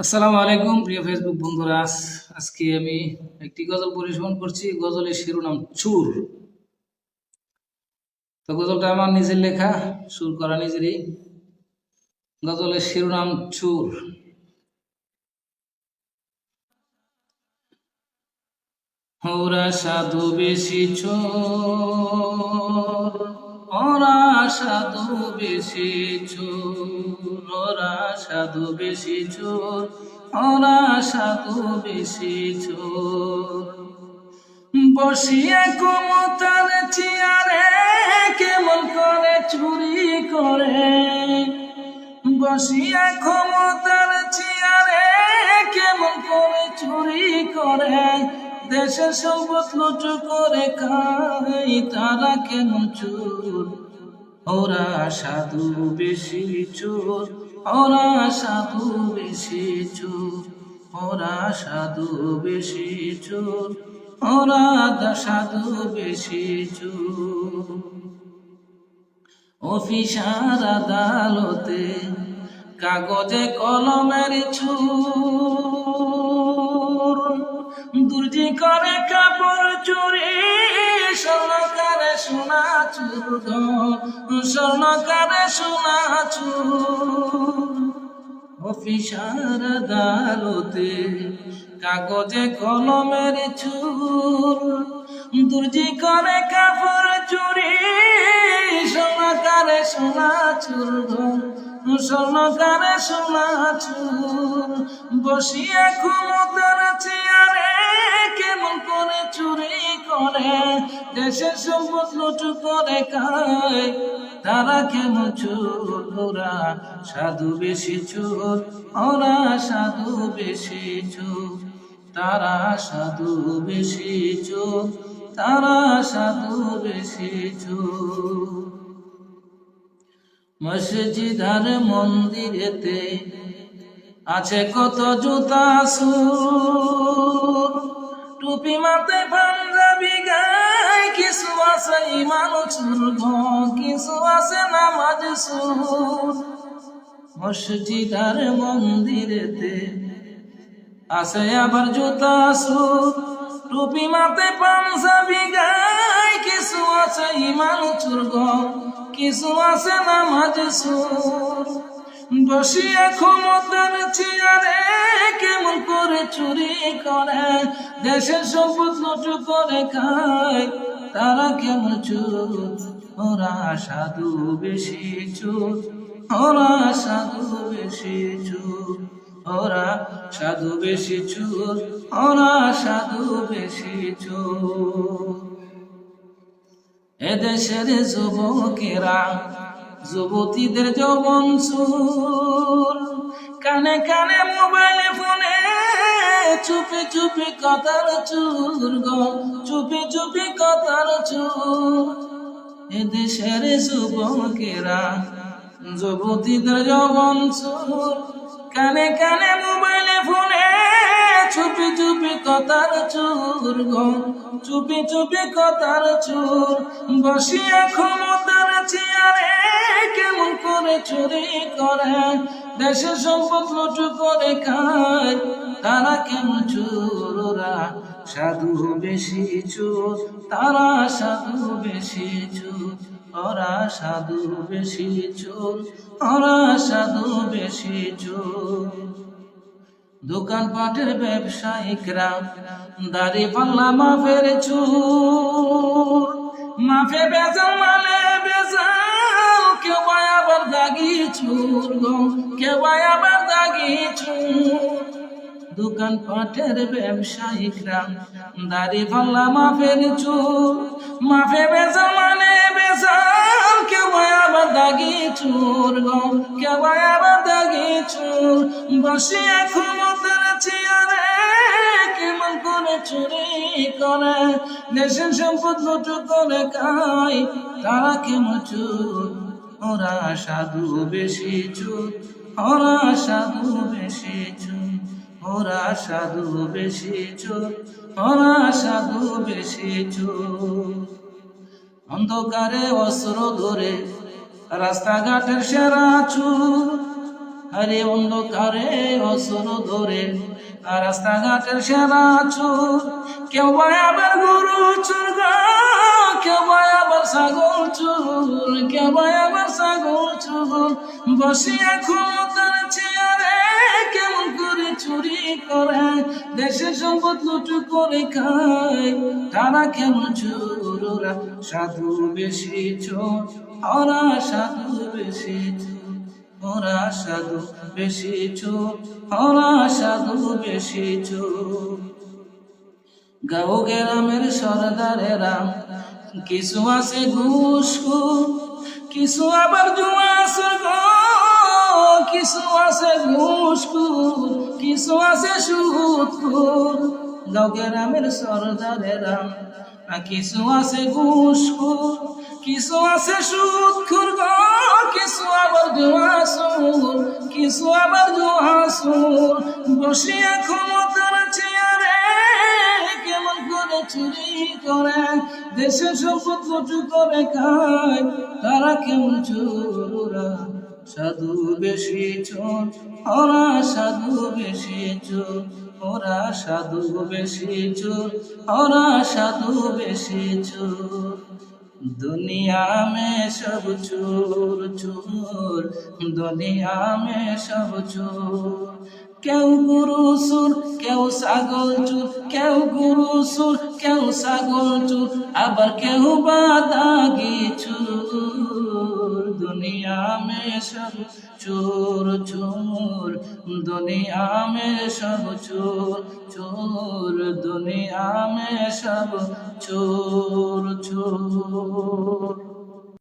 আসসালামু আলাইকুম, প্রিয় ফেসবুক বন্ধুরা। আজ- আজকে আমি একটি গজল পরিবেশন করছি। গজলের শিরোনাম চুর তো গজলটা আমার নিজের লেখা, সুর করা নিজেরই। গজলের শিরোনাম চুর ওরা সাধু বেশি চোর। ওরা সাধু বেশি চোর ওরা সাধু বেশি চোর ওরা সাধু বেশি চোর। বসিয়া কুমতার চেয়ারে কেমন করে চুরি করে? বসিয়া ক্ষমতার চেয়ারে কেমন করে চুরি করে? দেশের সম্পদ লুট করে তারা কেমন চোর? ওরা সাধু বেশি চোর। ওরা সাধু বেশি চোর। ওরা সাধু বেশি চোর। ওরা সাধু বেশি চোর। অফিসার আদালতে কাগজে কলমের ছুর দুর্জি করে কাপড় চুরি অফিসার আদালতে কাগজে কলমের চুর দুর্জি করে কাপড় চুরি, সোনাকারে সোনা চুর স্বর্ণকারে সোনা চুর বসিয়া ক্ষমতার চেয়ারে কেমন করে চুরি করে, দেশের সম্পদ লুট করে খায়। তারা কেমন চোর? ওরা সাধু বেশি চোর, ওরা সাধু বেশি চোর। তারা সাধু বেশি চোর, তারা সাধু বেশি চোর। মসজিদার মন্দিরেতে আছে কত জুতা সুর টুপি মাতে পাঞ্জাবি গায় কিছু আছে ইমান চুর গো, কিছু আছে নামাজ সুর। মসজিদার মন্দিরেতে আছে আবার জুতা সুর। টুপি মাতে পাঞ্জাবি গায় কিছু আছে ইমান চুর গো, কিছু আছে নামাজ সুর। বসিয়া ক্ষমতার চেয়ারে কেমন করে চুরি করে? দেশের সম্পদ লুট করে খায়, তারা কেমন চোর? ওরা সাধু বেশি চোর, ওরা সাধু বেশি চোর, ওরা সাধু বেশি চোর, ওরা সাধু বেশি চোর। এদেশের যুবকেরা যুবতীদের যৌবন সুর। কানে কানে মোবাইল ফোনে চুপি চুপি কথার চুর গো। চুপি চুপি কথার চুর। এদেশের যুবকেরা যুবতীদের যৌবন সুর। কানে কানে মোবাইল ফোনে চুপি চুপি কথার চুর গো। চুপি চুপি কথার চুর। বসিয়া ক্ষমতার চেয়ারে করে চুরি করে, দেশের সম্পদ লুট করে খায়। তারা কেমন চোর ওরা? সাধু বেশি চোর, তারা সাধু বেশি চোর। ওরা সাধু বেশি চোর, ওরা সাধু বেশি চোর। দোকান পাটের ব্যবসায়িকরা, দাড়ি পাল্লা মাফের চুর। মাফে বেজাল মানে দাগি কেউ আবার দাগি চুর দোকান পাটের ব্যবসায়িকরা দাড়ি পাল্লা মাফের চুর মাফে বেজাল মানে বেজাল, কেউ আবার দাগি চুর গো কেউ আবার দাগি চুর বসিয়া ক্ষমতার চেয়ারে কেমন করে চুরি করে দেশের সম্পদ লুট করে খায় তারা কেমন চুর ওরা সাধু বেশি চুর ওরা সাধু বেশি চুর ওরা সাধু বেশি চোর ওরা সাধু বেশি চোর অন্ধকারে অস্ত্র ধরে রাস্তাঘাটের সেরা চুর আরে অন্ধকারে অসর ধরে রাস্তাঘাটের সেরা চোর কেউ আবার গরু চোর গা, বা আবার ছাগল চোর বা আবার ছাগল চোর বসিয়া ক্ষমতার চেয়ারে, কেমন করে চুরি করে? দেশের সম্পদ লুটু করে খায়, তারা কেমন চোর? ওরা সাধু বেশি চোর, ওরা সাধু বেশি ওরা সাধু বেশি চোর, ওরা সাধু বেশি চোর। গাও গ্রামের সরদারেরা কিছু আছে ঘুষ কিছু আবার জুয়া গো। কিছু আছে ঘুষ কিছু আছে সুদ গাও গ্রামের সরদারেরা কিছু আছে ঘুষ কিছু আছে সুদ খুর কিছু আবার জুয়া কিছু আবার জুয়া বসিয়া ক্ষমতার চুরি করে, দেশে সম্পদ করে খায়। তারা কেমন চোরা, সাধু বেশি চোর, ওরা সাধু বেশি চোর, ওরা সাধু বেশি চোর, ওরা সাধু বেশি চোর। दुनिया में सब चोर चोर दुनिया में सब चोर কেউ গুরু সুর কেউ ছাগল চুর কেউ গুরু সুর কেউ ছাগল চুর আবার কেউ বাদাগি চুর দুনিয়া মে সব চোর চোর দুনিয়া মে সব চোর চোর দুনিয়া মে সব চোর চোর